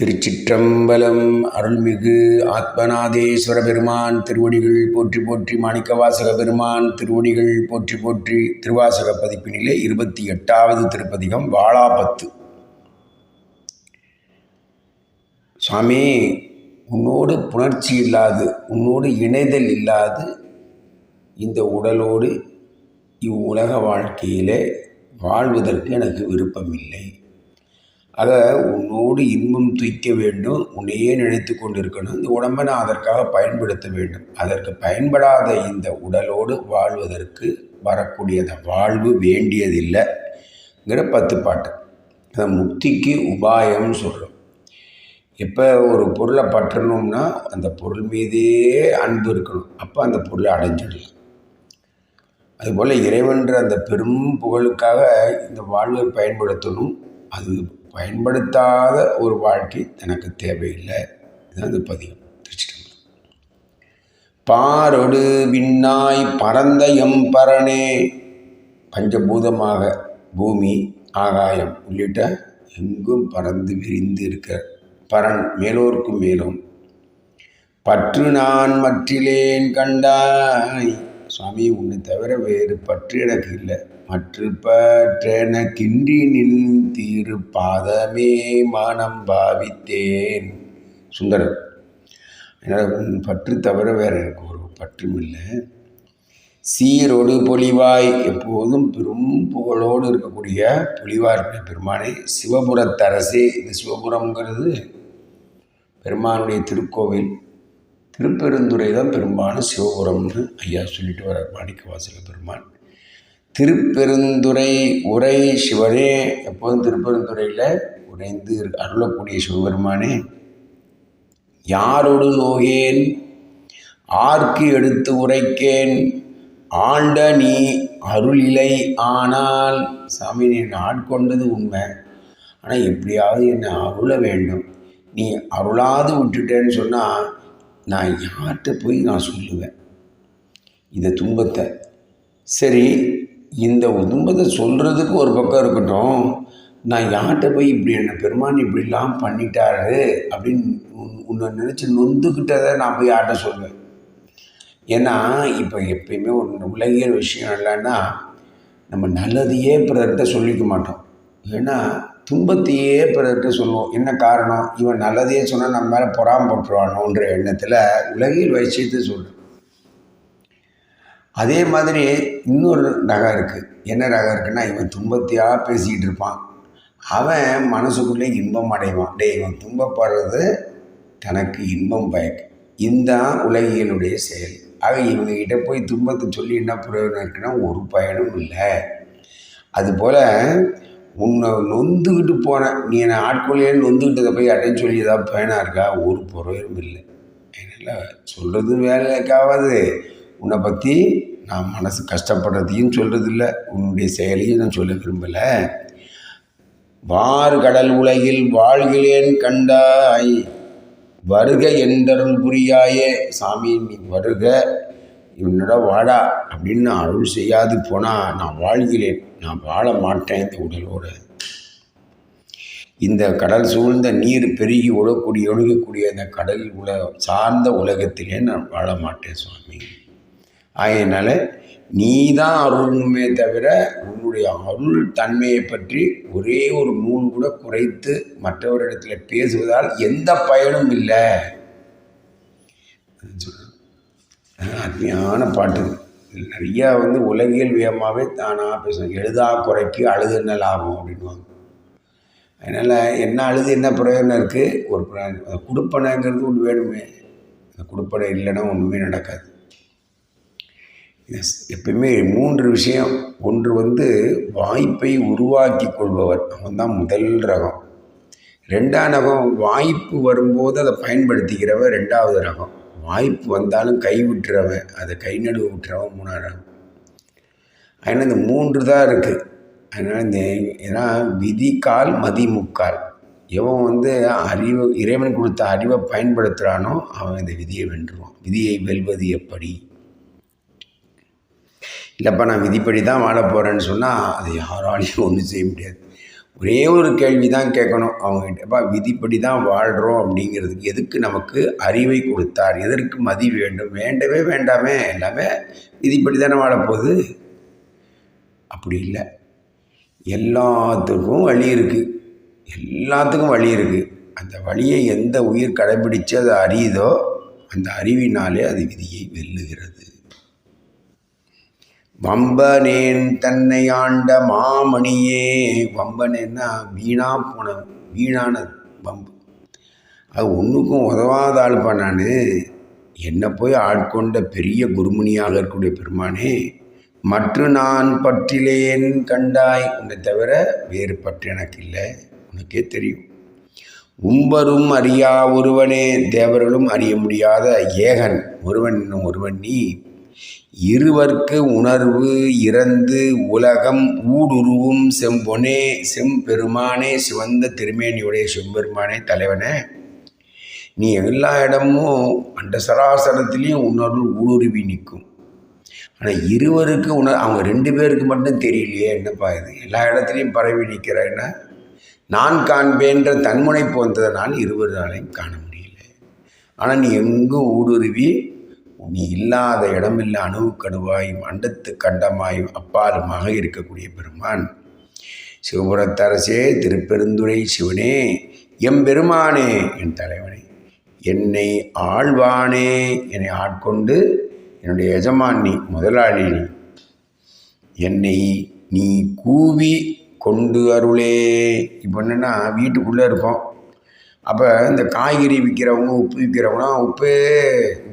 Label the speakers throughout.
Speaker 1: திருச்சிற்றம்பலம் அருள்மிகு ஆத்மநாதேஸ்வர பெருமான் திருவடிகள் போற்றி போற்றி மாணிக்கவாசக பெருமான் திருவடிகள் போற்றி போற்றி திருவாசக பதிப்பினிலே இருபத்தி எட்டாவது திருப்பதிகம் வாழாபத்து. சுவாமி உன்னோடு புணர்ச்சி இல்லாது உன்னோடு இணைதல் இல்லாது இந்த உடலோடு இவ்வுலக வாழ்க்கையிலே வாழ்வதற்கு எனக்கு விருப்பமில்லை. அதை உன்னோடு இன்பம் துய்க்க வேண்டும் உன்னையே நினைத்து கொண்டிருக்கணும். இந்த உடம்பை நான் அதற்காக பயன்படுத்த வேண்டும். அதற்கு பயன்படாத இந்த உடலோடு வாழ்வதற்கு வரக்கூடிய அந்த வாழ்வு வேண்டியதில்லைங்கிற பத்து பாட்டு. அந்த முக்திக்கு உபாயம்னு சொல்கிறோம் எப்போ ஒரு பொருளை பற்றணும்னா அந்த பொருள் மீதே அன்பு இருக்கணும். அப்போ அந்த பொருளை அடைஞ்சிடலாம். அதுபோல் இறைவன்ற அந்த பெரும் புகழுக்காக இந்த வாழ்வை பயன்படுத்தணும். அது பயன்படுத்தாத ஒரு வாழ்க்கை எனக்கு தேவையில்லை. இதுதான் இந்த பதிகம் திருச்சிட்டம்பலம் பாரொடு விண்ணாய் பரந்த எம்பரனே. பஞ்சபூதமாக பூமி ஆகாயம் உள்ளிட்ட எங்கும் பறந்து விரிந்து இருக்க பரன் மேலோர்க்கும் மேலும். பற்று நான் மற்றிலேன் கண்டாய். சுவாமி உன்னை தவிர வேறு பற்று எனக்கு இல்லை. மற்ற பற்றெனக்கின்றி கிண்டி நின் தீரு பாதமே மனம் பாவித்தேன். சுந்தரர் என்னால் உன் பற்று தவிர வேறு எனக்கு ஒரு பற்றும் இல்லை. சீரோடு பொலிவாய் எப்போதும் பெரும் புகழோடு இருக்கக்கூடிய புலிவார் பெருமானை பெருமானே சிவபுரத்தரசே இந்த சிவபுரம்ங்கிறது பெருமானுடைய திருக்கோவில். திருப்பெருந்துறை தான் பெரும்பாலும் சிவபுரம்னு ஐயா சொல்லிட்டு வர மாணிக்க வாசல பெருமான். திருப்பெருந்துறை உரை சிவனே எப்போதும் திருப்பெருந்துறையில் உறைந்து அருளக்கூடிய சிவபெருமானே யாரோடு நோகேன்? ஆர்க்கு எடுத்து உரைக்கேன்? ஆண்ட நீ அருளிலை ஆனால் சாமி நீ ஆட்கொண்டது உண்மை. ஆனால் எப்படியாவது என்னை அருள வேண்டும். நீ அருளாது விட்டுட்டேன்னு சொன்னால் நான் யார்கிட்ட போய் நான் சொல்லுவேன். இந்த துன்பத்தை. சரி இந்த துன்பத்தை சொல்கிறதுக்கு ஒரு பக்கம் இருக்கட்டும். நான் யார்கிட்ட போய் இப்படி என்ன பெருமான் இப்படிலாம் பண்ணிட்டாரு அப்படின்னு உன்னை நினச்சி நொந்துக்கிட்டதை நான் போய் யார்கிட்ட சொல்லுவேன்? ஏன்னா இப்போ எப்பயுமே ஒரு உலகியல் விஷயம் இல்லைன்னா நம்ம நல்லதையே பிறர்கிட்ட சொல்லிக்க மாட்டோம். ஏன்னா துன்பத்தையே பிறருக்கு சொல்லுவோம். என்ன காரணம்? இவன் நல்லதையே சொன்னால் நம்ம மேலே பொறாமப்பட்டுருவானோன்ற எண்ணத்தில் உலகில் விஷயத்தை சொல்கிறேன் அதே மாதிரி இன்னொரு ரகம் இருக்குது என்ன ரகம் இருக்குன்னா இவன் துன்பத்தையாக பேசிக்கிட்டு இருப்பான். அவன் மனசுக்குள்ளே இன்பம் அடைவான். டே இவன் துன்பப்படுறது தனக்கு இன்பம் பயக்கு இதுதான் உலகியலுடைய செயல். ஆக இவங்ககிட்ட போய் துன்பத்தை சொல்லி என்ன பிரயோஜனம் இருக்குன்னா ஒரு பயனும் இல்லை. அதுபோல் உன்னை நொந்துக்கிட்டு போனேன். நீ என்னை ஆட்கொள்ளையே நொந்துக்கிட்டதை போய் அட்டைன்னு சொல்லி ஏதாவது பயனாக இருக்கா? ஒரு பிரயோஜனம் இல்லை. அதனால் சொல்கிறது வேலைக்காவது. உன்னை பற்றி நான் மனசு கஷ்டப்படுறதையும் சொல்கிறதில்ல உன்னுடைய செயலையும் நான் சொல்ல விரும்பலை. வார் கடல் உலகில் வாழ்கிறேன் கண்டாய். வருக என்றருள் புரியாயே. சாமி நீ வருக. இவனோட வாடா அப்படின்னு அருள் செய்யாது. போனால் நான் வாழ்கிறேன். நான் வாழ மாட்டேன் இந்த உடலோடு. இந்த கடல் சூழ்ந்த நீர் பெருகி ஒழக்கூடிய ஒழுகக்கூடிய அந்த கடல் உல சார்ந்த உலகத்திலே நான் வாழ மாட்டேன் சுவாமி. ஆகையினால நீ தான் அருள்மே தவிர உன்னுடைய அருள் தன்மையை பற்றி ஒரே ஒரு நூல் கூட குறைத்து மற்றவரிடத்தில் பேசுவதால் எந்த பயனும் இல்லை. அருமையான பாட்டு. நிறையா வந்து உலகியல் வியமாகவே தானாக பேசுவேன் எழுதா குறைக்கு அழுது என்ன லாபம் அப்படின்வாங்க அதனால் என்ன அழுது என்ன பிரயோஜனம் இருக்குது ஒரு கொடுப்பனைங்கிறது ஒன்று வேணுமே. அந்த கொடுப்பனை இல்லைன்னா ஒன்றுமே நடக்காது. எப்பயுமே மூன்று விஷயம். ஒன்று வந்து வாய்ப்பை உருவாக்கி கொள்பவர். அவன் தான் முதல் ரகம். ரெண்டாம் ரகம் வாய்ப்பு வரும்போது அதை பயன்படுத்திக்கிறவன் ரெண்டாவது ரகம். வாய்ப்பு வந்தாலும் கை விட்டுறவன் அதை கை நடுவு விட்டுறவன் மூணாவது அதனால் இந்த மூன்று தான் இருக்குது அதனால் இந்த ஏன்னா விதிக்கால் மதிமுக்கால். எவன் வந்து அறிவு இறைவன் கொடுத்த அறிவை பயன்படுத்துகிறானோ அவன் இந்த விதியை வென்றுவான். விதியை வெல்வது எப்படி? இல்லைப்பா நான் விதிப்படி தான் வாழ போகிறேன்னு சொன்னால் அதை யாராலையும் ஒன்றும் செய்ய முடியாது. ஒரே ஒரு கேள்வி தான் கேட்கணும் அவங்ககிட்ட. விதிப்படி தான் வாழ்கிறோம் அப்படிங்கிறதுக்கு எதுக்கு நமக்கு அறிவை கொடுத்தார்? எதற்கு மதி வேண்டும்? வேண்டவே வேண்டாமே எல்லாமே விதிப்படி தானே வாழப்போகுது. அப்படி இல்லை. எல்லாத்துக்கும் வழி இருக்குது எல்லாத்துக்கும் வழி இருக்குது அந்த வழியை எந்த உயிர் கடைபிடிச்சு அதை அறியுதோ அந்த அறிவினாலே அது விதியை வெல்லுகிறது. வம்பனேன் தன்னை ஆண்ட மாமணியே. வம்பனேன்னா வீணா போன வீணான வம்பு. அது ஒன்றுக்கும் உதவாத ஆள்ப்பா நான். என்னை போய் ஆட்கொண்ட பெரிய குருமுனியாக இருக்கக்கூடிய பெருமானே மற்ற நான் பற்றிலேன் கண்டாய். உன்னை தவிர வேறு பற்று எனக்கு இல்லை. உனக்கே தெரியும். உம்பரும் அறியா ஒருவனே தேவர்களும் அறிய முடியாத ஏகன். ஒருவன் இன்னும் ஒருவன் நீ. இருவர்க்கு உணர்வு இறந்து உலகம் ஊடுருவும் செம்பொனே செம்பெருமானே சிவந்த திருமேனியுடைய செம்பெருமானே தலைவனே. நீ எல்லா இடமும் அந்த சராசரத்திலையும் உணர்வு ஊடுருவி நிற்கும். ஆனால் இருவருக்கு உணர் அவங்க ரெண்டு பேருக்கு மட்டும் தெரியலையே என்னப்பா இது? எல்லா இடத்துலையும் பரவி நிற்கிறேன்னா நான் காண்பேன்ற தன்முனை வந்ததனால் இருவராலையும் காண முடியல. ஆனால் நீ எங்கும் ஊடுருவி நீ இல்லாத இடமில்ல அணுவுக்கணுவாயும் அண்டத்து கண்டமாயும் அப்பாலுமாக இருக்கக்கூடிய பெருமான். சிவபுரத்தரசே திருப்பெருந்துரை சிவனே எம்பெருமானே என் தலைவனே என்னை ஆழ்வானே என்னை ஆட்கொண்டு என்னுடைய எஜமான் நீ முதலாளி என்னை நீ கூவி கொண்டு அருளே. இப்போ என்னென்னா வீட்டுக்குள்ளே இருப்போம் அப்போ இந்த காய்கறி விற்கிறவங்க உப்பு விற்கிறவங்களாம் உப்பு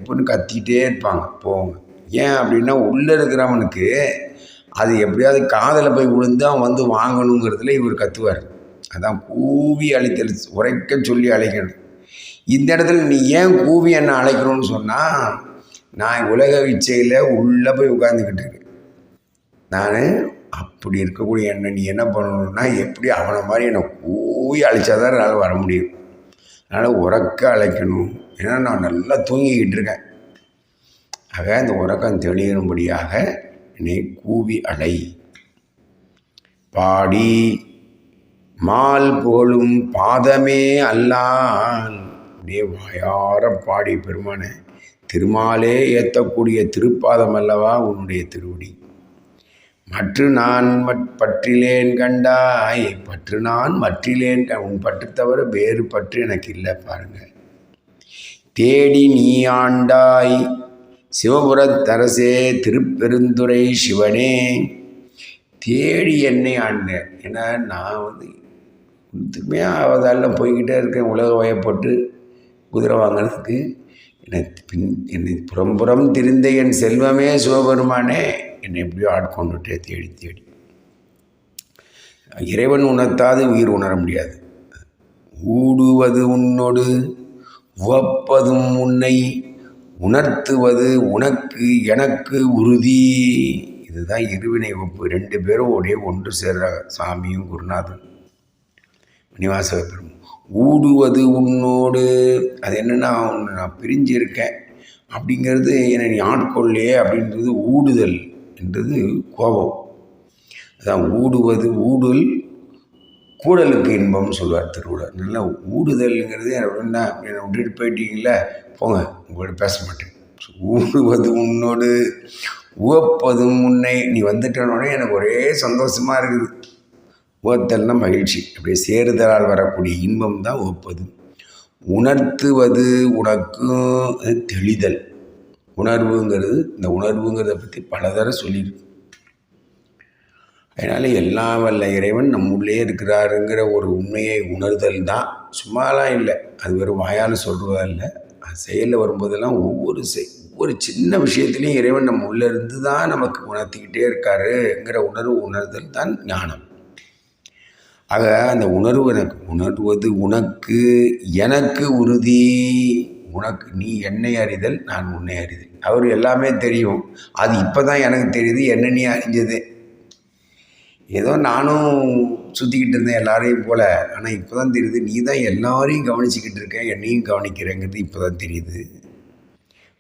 Speaker 1: உப்புன்னு கத்திக்கிட்டே இருப்பாங்க போங்க. ஏன் அப்படின்னா உள்ளே இருக்கிறவனுக்கு அது எப்படியாவது காதில் போய் விழுந்து அவன் வந்து வாங்கணுங்கிறதுல இவர் கத்துவார். அதான் கூவி அழைத்தல் உரைக்க சொல்லி அழைக்கணும் இந்த இடத்துல நீ ஏன் கூவி என்ன அழைக்கணும்னு சொன்னால் நான் உலக இச்சையில் உள்ளே போய் உட்காந்துக்கிட்டு இருக்கேன். நான் அப்படி இருக்கக்கூடிய என்ன நீ என்ன பண்ணணும்னா எப்படி அவனை மாதிரி என்னை கூவி அழைச்சாதான் என்னால் வர முடியும். அதனால் உறக்க அழைக்கணும். ஏன்னா நான் நல்லா தூங்கிக்கிட்டு இருக்கேன். ஆக அந்த உறக்கம் தெளியும்படியாக என்னை கூவி அலை. பாடி மால் போலும் பாதமே அல்லால் அப்படியே வாயார பாடி பெருமானே திருமாலே ஏற்றக்கூடிய திருப்பாதம் அல்லவா உன்னுடைய திருவடி? மற்ற நான் பற்றிலேன் கண்டாய் பற்று நான் மற்றிலேன் உன் பற்று தவிர வேறு பற்று எனக்கு இல்லை பாருங்கள். தேடி நீ ஆண்டாய். சிவபுரத்தரசே திருப்பெருந்துரை சிவனே. தேடி என்னை ஆண்டேன் ஏன்னா நான் வந்து ஒன்றுமே ஆவதால போய்கிட்டே இருக்கேன். உலக வயப்பட்டு குதிரை வாங்கினதுக்கு என்னை பின் என்னை புறம்புறம் திரிந்த என் செல்வமே சிவபெருமானே. என்னை எப்படியோ ஆட்கொண்டுட்டே தேடி தேடி. இறைவன் உணர்த்தாது உயிர் உணர முடியாது. ஊடுவது உன்னோடு. உவப்பதும் உன்னை உணர்த்துவது உனக்கு எனக்கு உறுதி. இதுதான் இருவினை ஒப்பு ரெண்டு பேரும் ஒரே ஒன்று சேர்ற சாமியும் குருநாதன். நிவாச பெரும் ஊடுவது உன்னோடு. அது என்னென்னா நான் பிரிஞ்சு இருக்கேன் அப்படிங்கிறது என்னை நீ ஆட்கொள்ளையே அப்படின்றது ஊடுதல் என்றது கோபம். அதான் ஊடுவது ஊடுல் கூடலுக்கு இன்பம்னு சொல்லுவார் திருவிழா நல்லா ஊடுதல்ங்கிறது என்ன விட்டுட்டு போயிட்டீங்கள போங்க உங்களோட பேச மாட்டேன். ஊடுவது உன்னோடு உவப்பதும் முன்னை நீ வந்துட்டனோடனே எனக்கு ஒரே சந்தோஷமாக இருக்குது. உவத்தல்னா மகிழ்ச்சி. அப்படியே சேருதலால் வரக்கூடிய இன்பம் தான் உவப்பது. உணர்த்துவது உனக்கும் தெளிதல். உணர்வுங்கிறது இந்த உணர்வுங்கிறத பற்றி பலதர சொல்லியிருக்கு. அதனால் எல்லாம் வல்ல இறைவன் நம்முள்ளே இருக்கிறாருங்கிற ஒரு உண்மையை உணர்தல் தான். சும்மாலாம் இல்லை. அது வெறும் வாயால் சொல்கிறதா இல்லை. அது செயலில் வரும்போதெல்லாம் ஒவ்வொரு செய் ஒவ்வொரு சின்ன விஷயத்துலையும் இறைவன் நம்ம உள்ளே இருந்து தான் நமக்கு உணர்த்திக்கிட்டே இருக்காருங்கிற உணர்வு உணர்தல் தான் ஞானம். ஆக அந்த உணர்வு எனக்கு உணர்வது உனக்கு எனக்கு உறுதி. உனக்கு நீ என்னை அறிதல் நான் உன்னை அறிதல். அவர் எல்லாமே தெரியும். அது இப்போ தான் எனக்கு தெரியுது என்ன நீ அறிஞ்சது? ஏதோ நானும் சுற்றிக்கிட்டு இருந்தேன் எல்லாரையும் போல். ஆனால் இப்போ தான் தெரியுது நீ தான் எல்லாரையும் கவனிச்சிக்கிட்டு இருக்க என்னையும் கவனிக்கிறேங்கிறது இப்போ தான் தெரியுது.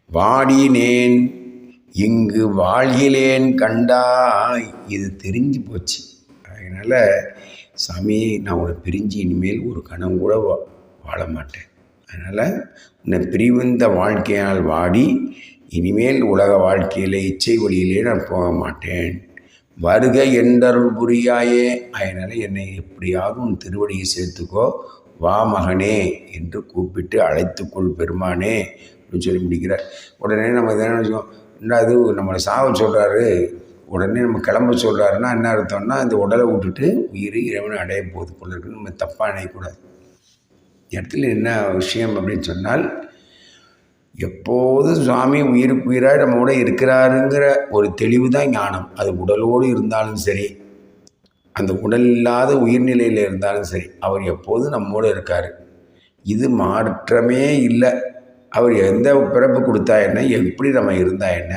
Speaker 1: வாடினேன் இங்கு வாழ்கிலேன் கண்டாய் இது தெரிஞ்சு போச்சு. அதனால் சாமி நான் உன்னை பிரிஞ்சு இனிமேல் ஒரு கணம் கூட வா வாழ மாட்டேன் அதனால் உன்னை பிரிவந்த வாழ்க்கையால் வாடி இனிமேல் உலக வாழ்க்கையில் இச்சை வழியிலே நான் போக மாட்டேன் வருக என்றருள் புரியாயே. அதனால் என்னை எப்படியாவது உன் திருவடியை சேர்த்துக்கோ. வா மகனே என்று கூப்பிட்டு அழைத்துக்கொள் பெருமானே அப்படின்னு சொல்லி முடிக்கிறார். உடனே நம்ம என்ன நினைச்சோம்? என்ன அது நம்மளை சாவ சொல்கிறாரு உடனே நம்ம கிளம்ப சொல்கிறாருன்னா என்ன அர்த்தம்னா இந்த உடலை விட்டுட்டு உயிர் இறைவனை அடைய போது போல இருக்குன்னு நம்ம தப்பாக நினைக்கக்கூடாது. இடத்துல என்ன விஷயம் அப்படின்னு சொன்னால் எப்போதும் சுவாமி உயிருக்கு உயிராக நம்மோட இருக்கிறாருங்கிற ஒரு தெளிவு தான் ஞானம். அது உடலோடு இருந்தாலும் சரி அந்த உடல் இல்லாத உயிர்நிலையில் இருந்தாலும் சரி அவர் எப்போதும் நம்மோடு இருக்கார்? இது மாற்றமே இல்லை. அவர் எந்த பிறப்பு கொடுத்தா என்ன எப்படி நம்ம இருந்தா என்ன?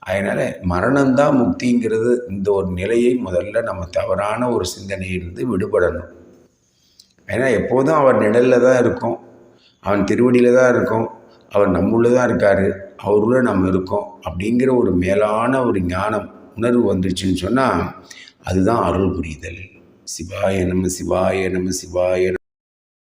Speaker 1: அதனால் மரணம்தான் முக்திங்கிறது இந்த ஒரு நிலையை முதல்ல நம்ம தவறான ஒரு சிந்தனையிலிருந்து விடுபடணும். ஏன்னா எப்போதும் அவர் நிழலில் தான் இருக்கும். அவன் திருவடியில் தான் இருக்கும். அவர் நம்முள்ளே தான் இருக்கார் அவருள்ள நம்ம இருக்கோம் அப்படிங்கிற ஒரு மேலான ஒரு ஞானம் உணர்வு வந்துருச்சுன்னு சொன்னால் அதுதான் அருள் புரிதல். சிவாய நம சிவாய நம சிவாய